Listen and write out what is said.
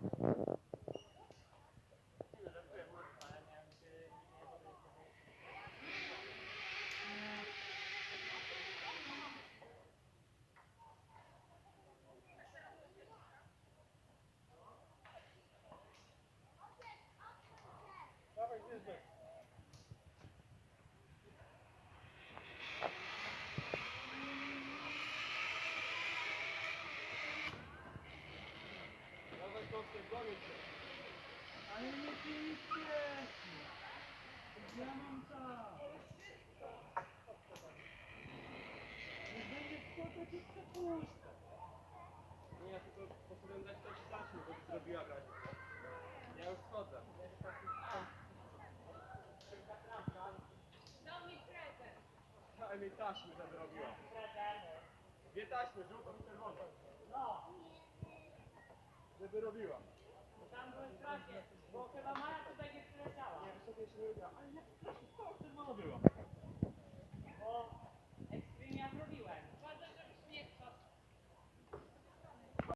Robert Gisbert. Ale nie pijcie! Ja mam czas! Nie będzie kto to ci przepuszcza. Nie, ja tylko poszedłem dać coś taśmy, bo to zrobiła grać. Ja już schodzę. Daj mi taśmy zrobiła. Dwie taśmy, żółtą i czerwoną żeby robiła. Bo tam były strasznie, bo chyba Mara tutaj nie przyleciała. Nie, wysokiej się nie robiła, ale jak strasznie.